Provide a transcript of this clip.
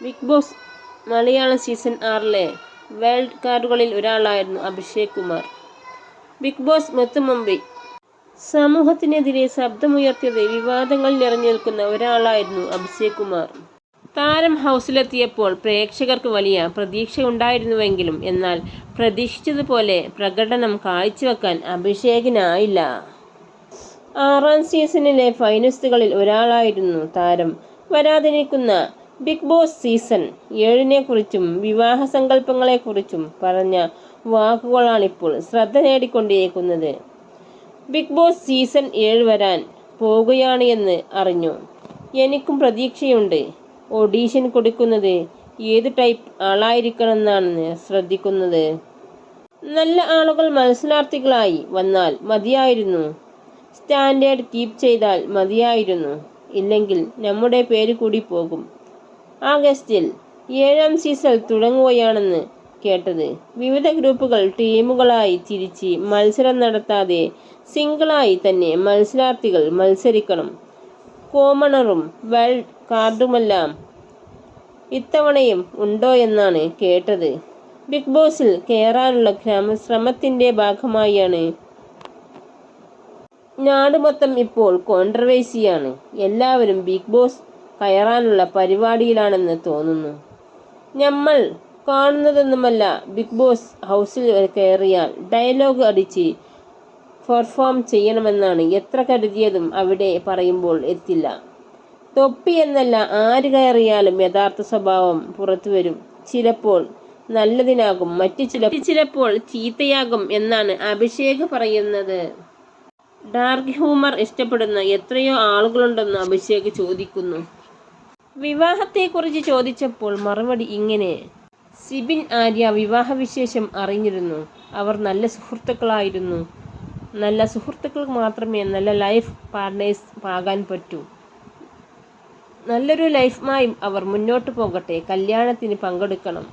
Big Boss Malayalam season ആറിലെ wild കാർഡുകളിൽ ഒരാളായിരുന്നു അഭിഷേക് കുമാർ. ബിഗ് ബോസ് മുത്തുമുമ്പി മുമ്പ് സമൂഹത്തിനെതിരെ ശബ്ദമുയർത്തിയത് വിവാദങ്ങളിൽ നിറഞ്ഞു നിൽക്കുന്ന ഒരാളായിരുന്നു അഭിഷേക് കുമാർ. താരം ഹൗസിലെത്തിയപ്പോൾ പ്രേക്ഷകർക്ക് വലിയ പ്രതീക്ഷയുണ്ടായിരുന്നുവെങ്കിലും എന്നാൽ പ്രതീക്ഷിച്ചതുപോലെ പ്രകടനം കാഴ്ചവെക്കാൻ അഭിഷേകിനായില്ല. ആറാം സീസണിലെ ഫൈനലിസ്റ്റുകളിൽ ഒരാളായിരുന്നു താരം. വരാതിരിക്കുന്ന ബിഗ് ബോസ് സീസൺ ഏഴിനെക്കുറിച്ചും വിവാഹ സങ്കല്പങ്ങളെക്കുറിച്ചും പറഞ്ഞ വാക്കുകളാണിപ്പോൾ ശ്രദ്ധ നേടിക്കൊണ്ടിരിക്കുന്നത്. ബിഗ് ബോസ് സീസൺ ഏഴ് വരാൻ പോകുകയാണ് എന്ന് അറിഞ്ഞു. എനിക്കും പ്രതീക്ഷയുണ്ട്. ഓഡീഷൻ കൊടുക്കുന്നത് ഏത് ടൈപ്പ് ആളായിരിക്കണമെന്നാണ് ശ്രദ്ധിക്കുന്നത്. നല്ല ആളുകൾ മത്സരാർത്ഥികളായി വന്നാൽ മതിയായിരുന്നു. സ്റ്റാൻഡേർഡ് കീപ്പ് ചെയ്താൽ മതിയായിരുന്നു. ഇല്ലെങ്കിൽ നമ്മുടെ പേര് കൂടി പോകും. ആഗസ്റ്റിൽ ഏഴാം സീസൺ തുടങ്ങുകയാണെന്ന് കേട്ടത്. വിവിധ ഗ്രൂപ്പുകൾ ടീമുകളായി തിരിച്ച് മത്സരം നടത്താതെ സിംഗിളായി തന്നെ മത്സരാർത്ഥികൾ മത്സരിക്കണം. കോമണറും വേൾഡ് കാർഡുമെല്ലാം ഇത്തവണയും ഉണ്ടോ എന്നാണ് കേട്ടത്. ബിഗ് ബോസിൽ കയറാനുള്ള ശ്രമത്തിന്റെ ഭാഗമായാണ്. നാട് മൊത്തം ഇപ്പോൾ കോൺട്രവേഴ്സിയാണ്. എല്ലാവരും ബിഗ് ബോസ് കയറാനുള്ള പരിപാടിയിലാണെന്ന് തോന്നുന്നു. നമ്മൾ കാണുന്നതൊന്നുമല്ല ബിഗ് ബോസ് ഹൗസിൽ കയറിയാൽ ഡയലോഗ് അടിച്ച് പെർഫോം ചെയ്യണമെന്നാണ് എത്ര കരുതിയതും അവിടെ പറയുമ്പോൾ എത്തില്ല. തൊപ്പി എന്നല്ല ആര് കയറിയാലും യഥാർത്ഥ സ്വഭാവം പുറത്തു വരും. ചിലപ്പോൾ നല്ലതിനാകും മറ്റു ചില ചിലപ്പോൾ ചീത്തയാകും എന്നാണ് അഭിഷേക് പറയുന്നത്. ഡാർക്ക് ഹ്യൂമർ ഇഷ്ടപ്പെടുന്ന എത്രയോ ആളുകളുണ്ടെന്ന് അഭിഷേക് ചോദിക്കുന്നു. വിവാഹത്തെക്കുറിച്ച് ചോദിച്ചപ്പോൾ മറുപടി ഇങ്ങനെ. സിബിൻ ആര്യ വിവാഹവിശേഷം അറിഞ്ഞിരുന്നു. അവർ നല്ല സുഹൃത്തുക്കളായിരുന്നു. നല്ല സുഹൃത്തുക്കൾക്ക് മാത്രമേ നല്ല ലൈഫ് പാർട്ട്നേഴ്സ് ആകാൻ പറ്റൂ. നല്ലൊരു ലൈഫുമായി അവർ മുന്നോട്ട് പോകട്ടെ. കല്യാണത്തിന് പങ്കെടുക്കണം.